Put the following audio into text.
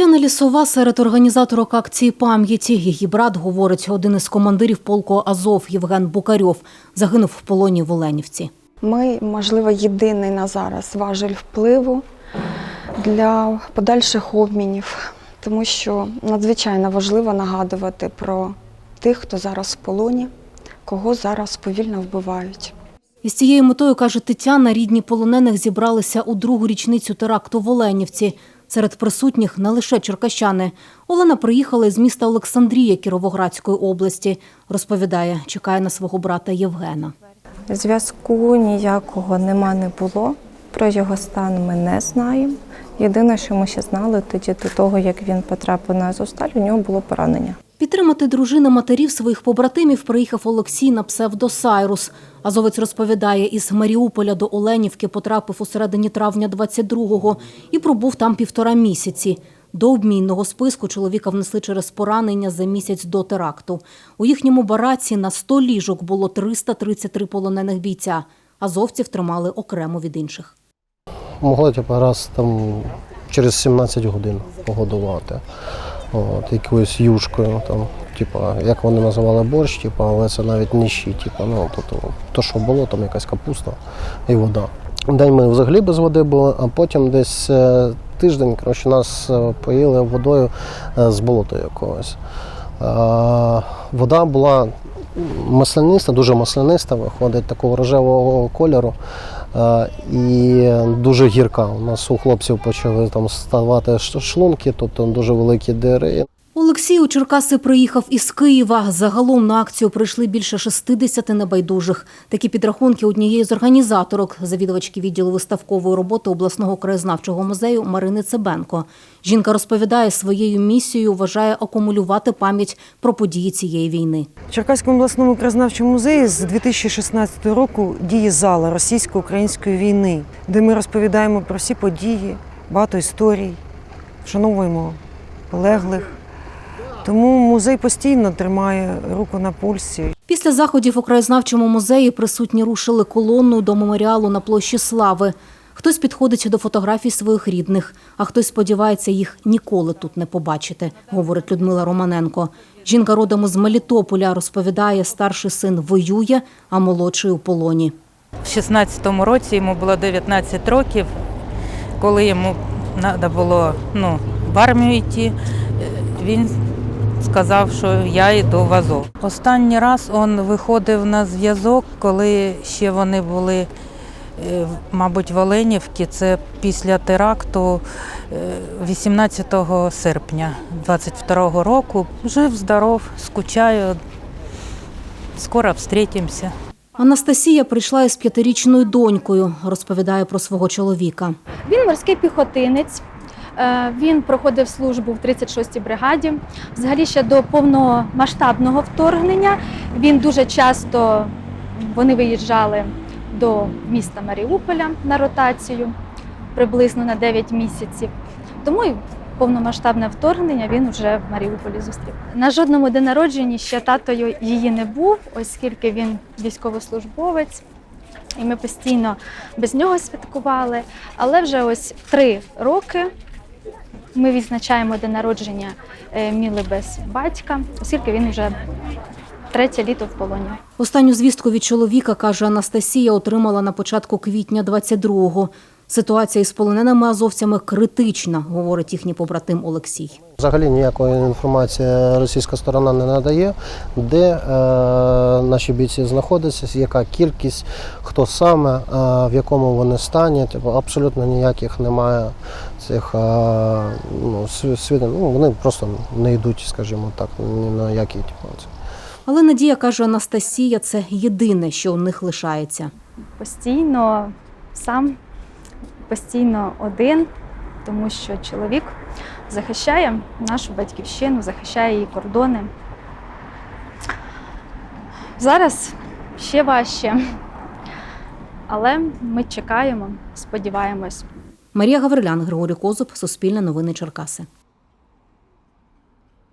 Тетяна Лісова серед організаторок акції пам'яті. Її брат, говорить, один із командирів полку Азов Євген Букарьов, загинув в полоні в Оленівці. Ми, можливо, єдиний на зараз важель впливу для подальших обмінів, тому що надзвичайно важливо нагадувати про тих, хто зараз в полоні, кого зараз повільно вбивають. Із цією метою, каже Тетяна, рідні полонених зібралися у другу річницю теракту в Оленівці. Серед присутніх не лише черкащани. Олена приїхала із міста Олександрія Кіровоградської області. Розповідає, чекає на свого брата Євгена. Зв'язку ніякого нема не було. Про його стан ми не знаємо. Єдине, що ми ще знали тоді до того, як він потрапив на Азовсталь, у нього було поранення. Підтримати дружини матерів своїх побратимів приїхав Олексій на псевдо Сайрус. Азовець розповідає, із Маріуполя до Оленівки потрапив у середині травня 22-го і пробув там півтора місяці. До обмінного списку чоловіка внесли через поранення за місяць до теракту. У їхньому бараці на 100 ліжок було 333 полонених бійця. Азовців тримали окремо від інших. Могли типу, раз там через 17 годин погодувати. От, якоюсь юшкою, там, типу, як вони називали борщ, типу, але це навіть не щі, ну, то, то, то, що було, там якась капуста і вода. День ми взагалі без води були, а потім десь е, тиждень коротше, нас е, поїли водою е, з болота якогось. Вода була масляниста, дуже масляниста, виходить такого рожевого кольору. Е, І дуже гірка. У нас у хлопців почали там ставати шлунки, тобто дуже великі дири. Олексій у Черкаси приїхав із Києва. Загалом на акцію прийшли більше 60 небайдужих. Такі підрахунки однієї з організаторок, завідувачки відділу виставкової роботи обласного краєзнавчого музею Марини Цебенко. Жінка розповідає, своєю місією вважає акумулювати пам'ять про події цієї війни. В Черкаському обласному краєзнавчому музеї з 2016 року діє зала російсько-української війни, де ми розповідаємо про всі події, багато історій, вшановуємо полеглих. Тому музей постійно тримає руку на пульсі. Після заходів у краєзнавчому музеї присутні рушили колонну до меморіалу на площі Слави. Хтось підходить до фотографій своїх рідних, а хтось сподівається їх ніколи тут не побачити, говорить Людмила Романенко. Жінка родом із Мелітополя розповідає, старший син воює, а молодший у полоні. В 16-му році йому було 19 років, коли йому треба було ну, в армію йти, е, він сказав, що я йду в Азов. Останній раз він виходив на зв'язок, коли ще вони були, е, в- мабуть, в Оленівці. Це після теракту е, 18 серпня 22-го року. Жив, здоров, скучаю. Скоро встретимося. Анастасія прийшла із п'ятирічною донькою, розповідає про свого чоловіка. Він морський піхотинець. Е, Він проходив службу в 36-й бригаді. Взагалі ще до повномасштабного вторгнення він дуже часто вони виїжджали до міста Маріуполя на ротацію приблизно на 9 місяців. Тому і повномасштабне вторгнення він вже в Маріуполі зустрів. На жодному день народженні ще тато її не був, оскільки він військовослужбовець. І ми постійно без нього святкували. Але вже ось три роки ми відзначаємо день народження е, Міли без батька, оскільки він вже третє літо в полоні. Останню звістку від чоловіка, каже Анастасія, отримала на початку квітня 22-го. Ситуація із полоненими азовцями критична, говорить їхній побратим Олексій. Взагалі ніякої інформації російська сторона не надає, де е, наші бійці знаходяться, яка кількість, хто саме, е, в якому вони стані. Типу, абсолютно ніяких немає цих е, ну, сві- свідом. Ну, вони просто не йдуть, скажімо так, ні на які типу, це. Але Надія каже Анастасія, це єдине, що у них лишається. Постійно сам, постійно один, тому що чоловік захищає нашу батьківщину, захищає її кордони. Зараз ще важче, але ми чекаємо, сподіваємось. Марія Гаврилян, Григорій Козуб, Суспільне новини Черкаси.